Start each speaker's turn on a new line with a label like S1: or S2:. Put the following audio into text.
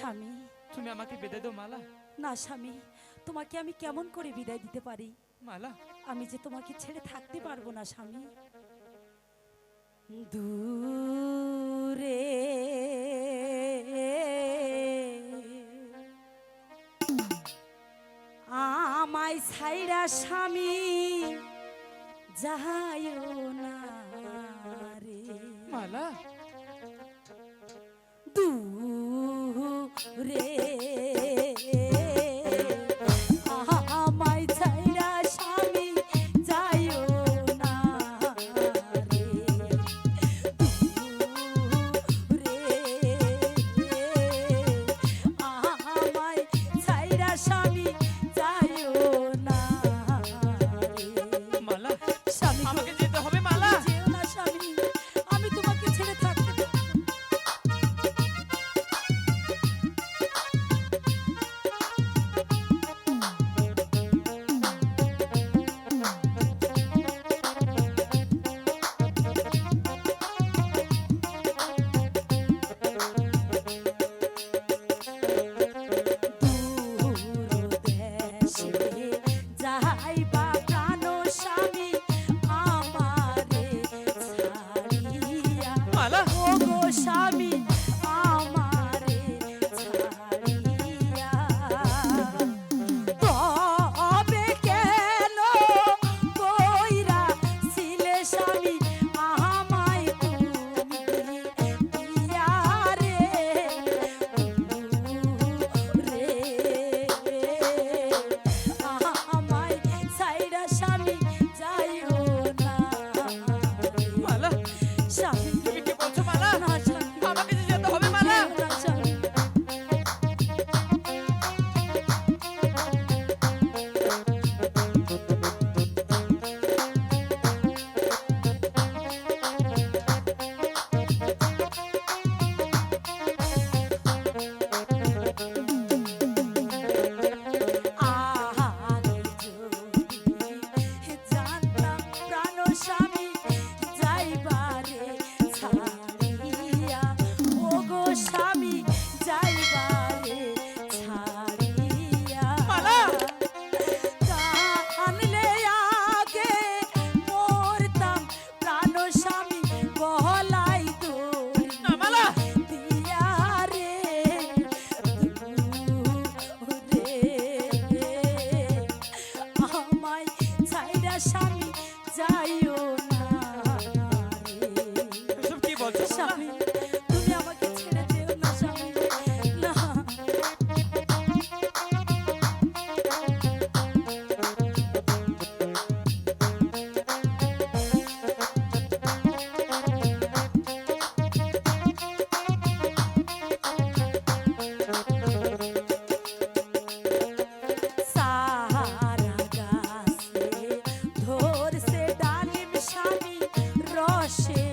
S1: স্বামী।
S2: তুমি আমাকে বিদায় দাও মালা।
S1: না স্বামী তোমাকে আমি কেমন করে বিদায় দিতে পারি?
S2: মালা।
S1: আমি যে তোমাকে ছেড়ে থাকতে পারব না স্বামী। দূরে। আমায় ছাইরা স্বামী যাহাইও না রে।
S2: মালা।
S1: রে passion. crochê.